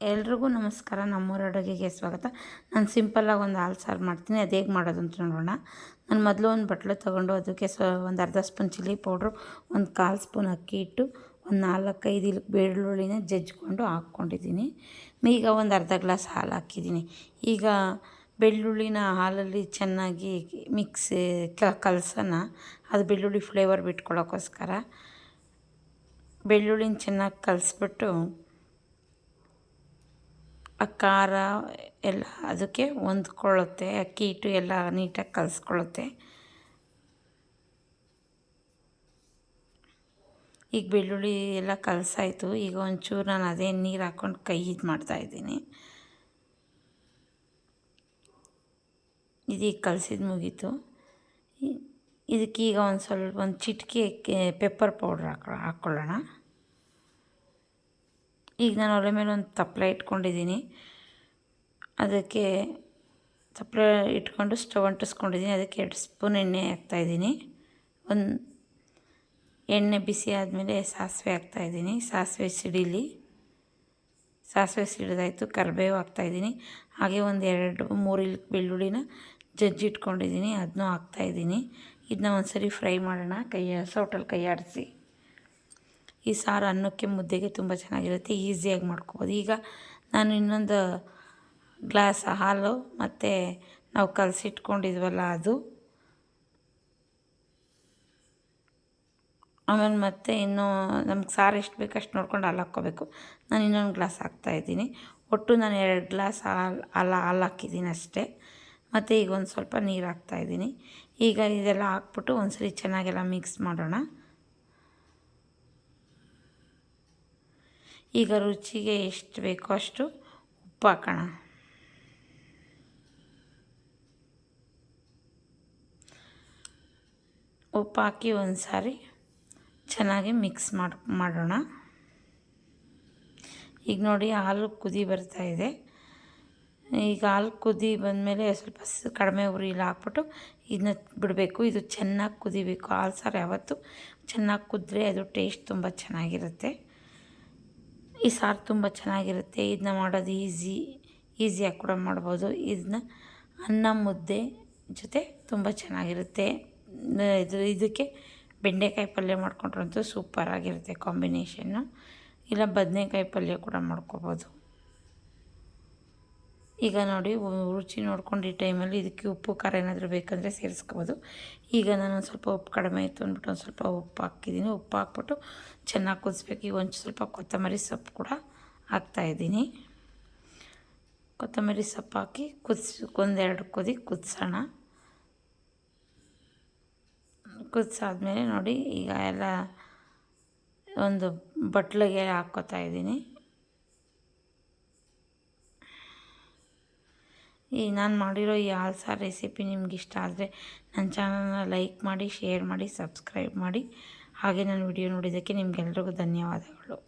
ಎಲ್ರಿಗೂ ನಮಸ್ಕಾರ. ನಮ್ಮೂರ ಅಡುಗೆಗೆ ಸ್ವಾಗತ. ನಾನು ಸಿಂಪಲ್ಲಾಗಿ ಒಂದು ಹಾಲು ಸಾರು ಮಾಡ್ತೀನಿ. ಅದು ಹೇಗೆ ಮಾಡೋದು ಅಂತ ನೋಡೋಣ. ನಾನು ಮೊದಲು ಒಂದು ಬಟ್ಲು ತೊಗೊಂಡು ಅದಕ್ಕೆ ಸ್ವ ಒಂದು ಅರ್ಧ ಸ್ಪೂನ್ ಚಿಲ್ಲಿ ಪೌಡ್ರು, ಒಂದು ಕಾಲು ಸ್ಪೂನ್ ಅಕ್ಕಿ ಇಟ್ಟು ಒಂದು ನಾಲ್ಕೈದು ಇಲ್ಲಿ ಬೆಳ್ಳುಳ್ಳಿನ ಜಜ್ಜಿಕೊಂಡು ಹಾಕ್ಕೊಂಡಿದ್ದೀನಿ. ಈಗ ಒಂದು ಅರ್ಧ ಗ್ಲಾಸ್ ಹಾಲು ಹಾಕಿದ್ದೀನಿ. ಈಗ ಬೆಳ್ಳುಳ್ಳಿನ ಹಾಲಲ್ಲಿ ಚೆನ್ನಾಗಿ ಮಿಕ್ಸ್ ಕಲಸೋಣ. ಅದು ಬೆಳ್ಳುಳ್ಳಿ ಫ್ಲೇವರ್ ಬಿಟ್ಕೊಳ್ಳೋಕ್ಕೋಸ್ಕರ ಬೆಳ್ಳುಳ್ಳಿನ ಚೆನ್ನಾಗಿ ಕಲಿಸ್ಬಿಟ್ಟು ಆ ಖಾರ ಎಲ್ಲ ಅದಕ್ಕೆ ಹೊಂದ್ಕೊಳ್ಳುತ್ತೆ. ಅಕ್ಕಿ ಹಿಟ್ಟು ಎಲ್ಲ ನೀಟಾಗಿ ಕಲಿಸ್ಕೊಳ್ಳುತ್ತೆ. ಈಗ ಬೆಳ್ಳುಳ್ಳಿ ಎಲ್ಲ ಕಲಸಾಯಿತು. ಈಗ ಒಂಚೂರು ನಾನು ಅದೇ ನೀರು ಹಾಕ್ಕೊಂಡು ಕೈ ಇದು ಮಾಡ್ತಾಯಿದ್ದೀನಿ ಇದೀಗ ಕಲಸಿದ ಮುಗೀತು. ಇದಕ್ಕೀಗ ಒಂದು ಸ್ವಲ್ಪ, ಒಂದು ಚಿಟಿಕೆ ಪೆಪ್ಪರ್ ಪೌಡ್ರ್ ಹಾಕೊ, ಹಾಕ್ಕೊಳ್ಳೋಣ. ಈಗ ನಾನು ಒಲೆ ಮೇಲೆ ಒಂದು ತಪ್ಪಲೆ ಇಟ್ಕೊಂಡಿದ್ದೀನಿ. ಅದಕ್ಕೆ ತಪ್ಪಲೆ ಇಟ್ಕೊಂಡು ಸ್ಟವ್ ಅಂಟಿಸ್ಕೊಂಡಿದ್ದೀನಿ. ಅದಕ್ಕೆ ಎರಡು ಸ್ಪೂನ್ ಎಣ್ಣೆ ಹಾಕ್ತಾಯಿದ್ದೀನಿ ಒಂದು ಎಣ್ಣೆ ಬಿಸಿ ಆದಮೇಲೆ ಸಾಸಿವೆ ಹಾಕ್ತಾಯಿದ್ದೀನಿ ಸಾಸಿವೆ ಸಿಡಿಲಿ. ಸಾಸಿವೆ ಸಿಡಿದಾಯಿತು, ಕರಿಬೇವು ಹಾಕ್ತಾಯಿದ್ದೀನಿ ಹಾಗೆ ಒಂದು ಎರಡು ಮೂರು ಬೆಳ್ಳುಳ್ಳಿನ ಜಜ್ಜಿಟ್ಕೊಂಡಿದ್ದೀನಿ ಅದನ್ನೂ ಹಾಕ್ತಾಯಿದ್ದೀನಿ ಇದನ್ನ ಒಂದು ಸರಿ ಫ್ರೈ ಮಾಡೋಣ. ಕೈ ಸೌಟಲ್ಲಿ ಕೈ ಆಡಿಸಿ ಈ ಸಾರು ಅನ್ನಕ್ಕೆ ಮುದ್ದೆಗೆ ತುಂಬ ಚೆನ್ನಾಗಿರುತ್ತೆ, ಈಸಿಯಾಗಿ ಮಾಡ್ಕೋಬೋದು. ಈಗ ನಾನು ಇನ್ನೊಂದು ಗ್ಲಾಸ್ ಹಾಲು ಮತ್ತು ನಾವು ಕಲಸಿಟ್ಕೊಂಡಿದ್ವಲ್ಲ ಅದು. ಆಮೇಲೆ ಮತ್ತೆ ಇನ್ನೂ ನಮ್ಗೆ ಸಾರು ಎಷ್ಟು ಬೇಕು ಅಷ್ಟು ನೋಡ್ಕೊಂಡು ಹಾಲು ಹಾಕ್ಕೋಬೇಕು. ನಾನು ಇನ್ನೊಂದು ಗ್ಲಾಸ್ ಹಾಕ್ತಾಯಿದ್ದೀನಿ ಒಟ್ಟು ನಾನು ಎರಡು ಗ್ಲಾಸ್ ಹಾಲು ಹಾಲು ಹಾಲು ಹಾಕಿದ್ದೀನಿ ಅಷ್ಟೇ. ಮತ್ತು ಈಗ ಒಂದು ಸ್ವಲ್ಪ ನೀರು ಹಾಕ್ತಾಯಿದ್ದೀನಿ ಈಗ ಇದೆಲ್ಲ ಹಾಕ್ಬಿಟ್ಟು ಒಂದು ಸರಿ ಚೆನ್ನಾಗೆಲ್ಲ ಮಿಕ್ಸ್ ಮಾಡೋಣ. ಈಗ ರುಚಿಗೆ ಎಷ್ಟು ಬೇಕೋ ಅಷ್ಟು ಉಪ್ಪು ಹಾಕೋಣ. ಉಪ್ಪು ಹಾಕಿ ಒಂದು ಸಾರಿ ಚೆನ್ನಾಗಿ ಮಿಕ್ಸ್ ಮಾಡಿ, ಮಾಡೋಣ. ಈಗ ನೋಡಿ ಹಾಲು ಕುದಿ ಬರ್ತಾ ಇದೆ. ಈಗ ಹಾಲು ಕುದಿ ಬಂದಮೇಲೆ ಸ್ವಲ್ಪ ಕಡಿಮೆ ಉರಿಲಿ ಹಾಕ್ಬಿಟ್ಟು ಇದನ್ನ ಬಿಡಬೇಕು. ಇದು ಚೆನ್ನಾಗಿ ಕುದಿಬೇಕು. ಹಾಲು ಸಾರು ಯಾವತ್ತು ಚೆನ್ನಾಗಿ ಕುದ್ರೆ ಅದು ಟೇಸ್ಟ್ ತುಂಬ ಚೆನ್ನಾಗಿರುತ್ತೆ. ಈ ಸಾರು ತುಂಬ ಚೆನ್ನಾಗಿರುತ್ತೆ. ಇದನ್ನ ಮಾಡೋದು ಈಸಿ, ಈಸಿಯಾಗಿ ಕೂಡ ಮಾಡ್ಬೋದು. ಇದನ್ನ ಅನ್ನ ಮುದ್ದೆ ಜೊತೆ ತುಂಬ ಚೆನ್ನಾಗಿರುತ್ತೆ. ಇದು, ಇದಕ್ಕೆ ಬೆಂಡೆಕಾಯಿ ಪಲ್ಯ ಮಾಡ್ಕೊಂಡ್ರಂತೂ ಸೂಪರಾಗಿರುತ್ತೆ ಕಾಂಬಿನೇಷನ್ನು. ಇಲ್ಲ, ಬದನೆಕಾಯಿ ಪಲ್ಯ ಕೂಡ ಮಾಡ್ಕೊಬೋದು. ಈಗ ನೋಡಿ ರುಚಿ ನೋಡ್ಕೊಂಡು ಈ ಟೈಮಲ್ಲಿ ಇದಕ್ಕೆ ಉಪ್ಪು, ಖಾರ ಏನಾದರೂ ಬೇಕಂದರೆ ಸೇರಿಸ್ಕೋಬೋದು. ಈಗ ನಾನು ಒಂದು ಸ್ವಲ್ಪ ಉಪ್ಪು ಕಡಿಮೆ ಇತ್ತು ಅಂದ್ಬಿಟ್ಟು ಒಂದು ಸ್ವಲ್ಪ ಉಪ್ಪು ಹಾಕಿದ್ದೀನಿ. ಉಪ್ಪು ಹಾಕ್ಬಿಟ್ಟು ಚೆನ್ನಾಗಿ ಕುದಿಸ್ಬೇಕು. ಈಗ ಒಂದು ಸ್ವಲ್ಪ ಕೊತ್ತಂಬರಿ ಸೊಪ್ಪು ಕೂಡ ಹಾಕ್ತಾಯಿದ್ದೀನಿ ಕೊತ್ತಂಬರಿ ಸೊಪ್ಪು ಹಾಕಿ ಕುದಿಸಿ, ಒಂದೆರಡು ಕುದಿ ಕುದಿಸೋಣ. ಕುದಿಸಾದ್ಮೇಲೆ ನೋಡಿ, ಈಗ ಎಲ್ಲ ಒಂದು ಬಟ್ಲಿಗೆ ಹಾಕ್ಕೋತಾ ಇದ್ದೀನಿ. ಈ ನಾನು ಮಾಡಿರೋ ಈ ಹಾಲು ಸಾರು ರೆಸಿಪಿ ನಿಮ್ಗೆ ಇಷ್ಟ ಆದರೆ ನನ್ನ ಚಾನಲ್ನ ಲೈಕ್ ಮಾಡಿ, ಶೇರ್ ಮಾಡಿ, ಸಬ್ಸ್ಕ್ರೈಬ್ ಮಾಡಿ. ಹಾಗೆ ನನ್ನ ವಿಡಿಯೋ ನೋಡಿದ್ದಕ್ಕೆ ನಿಮಗೆಲ್ರಿಗೂ ಧನ್ಯವಾದಗಳು.